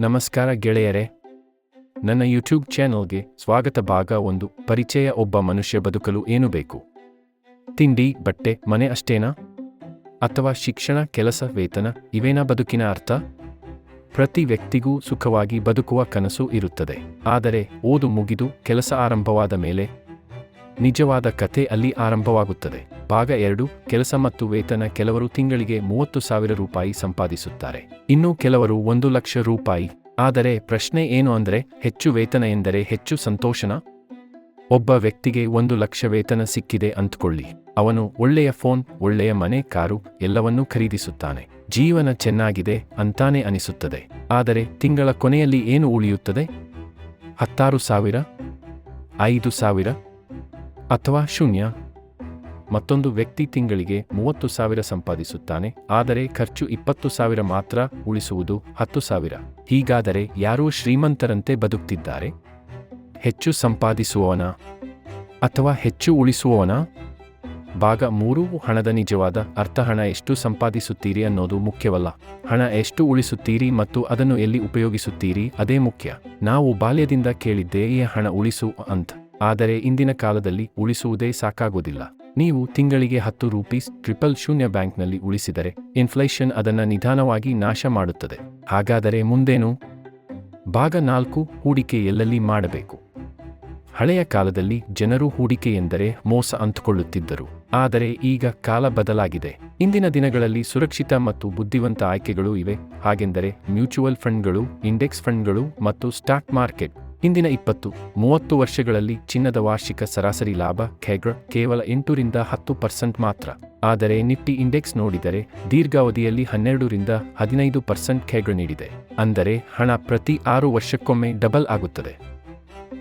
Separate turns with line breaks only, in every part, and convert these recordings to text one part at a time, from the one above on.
ನಮಸ್ಕಾರ ಗೆಳೆಯರೇ. ನನ್ನ ಯೂಟ್ಯೂಬ್ ಚಾನೆಲ್ಗೆ ಸ್ವಾಗತ ಭಾಗ ಒಂದು. ಪರಿಚಯ ಒಬ್ಬ ಮನುಷ್ಯ ಬದುಕಲು ಏನು ಬೇಕು? ತಿಂಡಿ, ಬಟ್ಟೆ, ಮನೆ ಅಷ್ಟೇನಾ? ಅಥವಾ ಶಿಕ್ಷಣ, ಕೆಲಸ, ವೇತನ ಇವೇನಾ ಬದುಕಿನ ಅರ್ಥ? ಪ್ರತಿ ವ್ಯಕ್ತಿಗೂ ಸುಖವಾಗಿ ಬದುಕುವ ಕನಸು ಇರುತ್ತದೆ. ಆದರೆ ಓದು ಮುಗಿದು ಕೆಲಸ ಆರಂಭವಾದ ಮೇಲೆ ನಿಜವಾದ ಕಥೆ ಅಲ್ಲಿ ಆರಂಭವಾಗುತ್ತದೆ. ಭಾಗ ಎರಡು, ಕೆಲಸ ಮತ್ತು ವೇತನ ಕೆಲವರು ತಿಂಗಳಿಗೆ ಮೂವತ್ತು ಸಾವಿರ ರೂಪಾಯಿ ಸಂಪಾದಿಸುತ್ತಾರೆ. ಇನ್ನು ಕೆಲವರು ಒಂದು ಲಕ್ಷ ರೂಪಾಯಿ. ಆದರೆ ಪ್ರಶ್ನೆ ಏನು ಅಂದರೆ ಹೆಚ್ಚು ವೇತನ ಎಂದರೆ ಹೆಚ್ಚು ಸಂತೋಷನ? ಒಬ್ಬ ವ್ಯಕ್ತಿಗೆ ಒಂದು ಲಕ್ಷ ವೇತನ ಸಿಕ್ಕಿದೆ ಅಂದ್ಕೊಳ್ಳಿ ಅವನು ಒಳ್ಳೆಯ ಫೋನ್, ಒಳ್ಳೆಯ ಮನೆ, ಕಾರು ಎಲ್ಲವನ್ನೂ ಖರೀದಿಸುತ್ತಾನೆ. ಜೀವನ ಚೆನ್ನಾಗಿದೆ ಅಂತಾನೆ ಅನಿಸುತ್ತದೆ. ಆದರೆ ತಿಂಗಳ ಕೊನೆಯಲ್ಲಿ ಏನು ಉಳಿಯುತ್ತದೆ? ಹತ್ತಾರು ಸಾವಿರ, ಐದು ಸಾವಿರ ಅಥವಾ ಶೂನ್ಯ? ಮತ್ತೊಂದು ವ್ಯಕ್ತಿ ತಿಂಗಳಿಗೆ ಮೂವತ್ತು ಸಾವಿರ ಸಂಪಾದಿಸುತ್ತಾನೆ, ಆದರೆ ಖರ್ಚು ಇಪ್ಪತ್ತು ಸಾವಿರ ಮಾತ್ರ ಉಳಿಸುವುದು ಹತ್ತು ಸಾವಿರ. ಹೀಗಾದರೆ ಯಾರೂ ಶ್ರೀಮಂತರಂತೆ ಬದುಕ್ತಿದ್ದಾರೆ? ಹೆಚ್ಚು ಸಂಪಾದಿಸುವವನ? ಅಥವಾ ಹೆಚ್ಚು ಉಳಿಸುವವನ? ಭಾಗ ಮೂರು, ಹಣದ ನಿಜವಾದ ಅರ್ಥ ಹಣ ಎಷ್ಟು ಸಂಪಾದಿಸುತ್ತೀರಿ ಅನ್ನೋದು ಮುಖ್ಯವಲ್ಲ. ಹಣ ಎಷ್ಟು ಉಳಿಸುತ್ತೀರಿ ಮತ್ತು ಅದನ್ನು ಎಲ್ಲಿ ಉಪಯೋಗಿಸುತ್ತೀರಿ ಅದೇ ಮುಖ್ಯ. ನಾವು ಬಾಲ್ಯದಿಂದ ಕೇಳಿದ್ದೇ ಹಣ ಉಳಿಸು ಅಂತ. ಆದರೆ ಇಂದಿನ ಕಾಲದಲ್ಲಿ ಉಳಿಸುವುದೇ ಸಾಕಾಗೋದಿಲ್ಲ. ನೀವು ತಿಂಗಳಿಗೆ ಹತ್ತು ರೂಪೀಸ್ ಟ್ರಿಪಲ್ ಶೂನ್ಯ ಬ್ಯಾಂಕ್ನಲ್ಲಿ ಉಳಿಸಿದರೆ ಇನ್ಫ್ಲೇಷನ್ ಅದನ್ನು ನಿಧಾನವಾಗಿ ನಾಶ ಮಾಡುತ್ತದೆ. ಹಾಗಾದರೆ ಮುಂದೇನು? ಭಾಗ ನಾಲ್ಕು, ಹೂಡಿಕೆ ಎಲ್ಲಲ್ಲಿ ಮಾಡಬೇಕು? ಹಳೆಯ ಕಾಲದಲ್ಲಿ ಜನರು ಹೂಡಿಕೆ ಎಂದರೆ ಮೋಸ ಅಂದುಕೊಳ್ಳುತ್ತಿದ್ದರು ಆದರೆ ಈಗ ಕಾಲ ಬದಲಾಗಿದೆ. ಇಂದಿನ ದಿನಗಳಲ್ಲಿ ಸುರಕ್ಷಿತ ಮತ್ತು ಬುದ್ಧಿವಂತ ಆಯ್ಕೆಗಳು ಇವೆ. ಹಾಗೆಂದರೆ ಮ್ಯೂಚುವಲ್ ಫಂಡ್ಗಳು, ಇಂಡೆಕ್ಸ್ ಫಂಡ್ಗಳು ಮತ್ತು ಸ್ಟಾಕ್ ಮಾರ್ಕೆಟ್. ಇಂದಿನ ಇಪ್ಪತ್ತು, ಮೂವತ್ತು ವರ್ಷಗಳಲ್ಲಿ ಚಿನ್ನದ ವಾರ್ಷಿಕ ಸರಾಸರಿ ಲಾಭ ಖೆಗ್ರ ಕೇವಲ ಎಂಟರಿಂದ ಹತ್ತು ಪರ್ಸೆಂಟ್ ಮಾತ್ರ. ಆದರೆ ನಿಫ್ಟಿ ಇಂಡೆಕ್ಸ್ ನೋಡಿದರೆ ದೀರ್ಘಾವಧಿಯಲ್ಲಿ ಹನ್ನೆರಡರಿಂದ ಹದಿನೈದು ಪರ್ಸೆಂಟ್ ಖೆಗ್ರ ನೀಡಿದೆ. ಅಂದರೆ ಹಣ ಪ್ರತಿ ಆರು ವರ್ಷಕ್ಕೊಮ್ಮೆ ಡಬಲ್ ಆಗುತ್ತದೆ.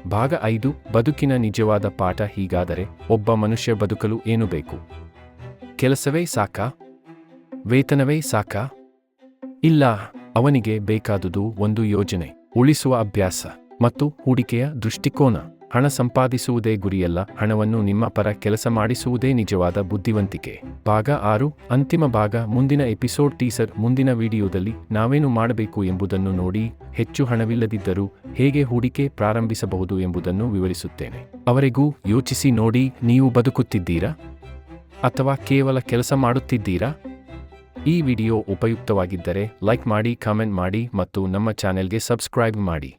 ಭಾಗ ಐದು, ಬದುಕಿನ ನಿಜವಾದ ಪಾಠ ಹೀಗಾದರೆ ಒಬ್ಬ ಮನುಷ್ಯ ಬದುಕಲು ಏನು ಬೇಕು? ಕೆಲಸವೇ ಸಾಕಾ? ವೇತನವೇ ಸಾಕಾ? ಇಲ್ಲ, ಅವನಿಗೆ ಬೇಕಾದುದು ಒಂದು ಯೋಜನೆ, ಉಳಿಸುವ ಅಭ್ಯಾಸ. ಮತ್ತು ಹೂಡಿಕೆಯ ದೃಷ್ಟಿಕೋನ. ಹಣ ಸಂಪಾದಿಸುವುದೇ ಗುರಿಯಲ್ಲ, ಹಣವನ್ನು ನಿಮ್ಮ ಪರ ಕೆಲಸ ಮಾಡಿಸುವುದೇ ನಿಜವಾದ ಬುದ್ಧಿವಂತಿಕೆ. ಭಾಗ ಆರು, ಅಂತಿಮ ಭಾಗ, ಮುಂದಿನ ಎಪಿಸೋಡ್ ಟೀಸರ್, ಮುಂದಿನ ವಿಡಿಯೋದಲ್ಲಿ ನಾವೇನು ಮಾಡಬೇಕು ಎಂಬುದನ್ನು ನೋಡಿ, ಹೆಚ್ಚು ಹಣವಿಲ್ಲದಿದ್ದರೂ ಹೇಗೆ ಹೂಡಿಕೆ ಪ್ರಾರಂಭಿಸಬಹುದು ಎಂಬುದನ್ನು ವಿವರಿಸುತ್ತೇನೆ. ಅವರಿಗೂ ಯೋಚಿಸಿ ನೋಡಿ, ನೀವು ಬದುಕುತ್ತಿದ್ದೀರಾ? ಅಥವಾ ಕೇವಲ ಕೆಲಸ ಮಾಡುತ್ತಿದ್ದೀರಾ? ಈ ವಿಡಿಯೋ ಉಪಯುಕ್ತವಾಗಿದ್ದರೆ ಲೈಕ್ ಮಾಡಿ, ಕಾಮೆಂಟ್ ಮಾಡಿ ಮತ್ತು ನಮ್ಮ ಚಾನೆಲ್ಗೆ ಸಬ್ಸ್ಕ್ರೈಬ್ ಮಾಡಿ.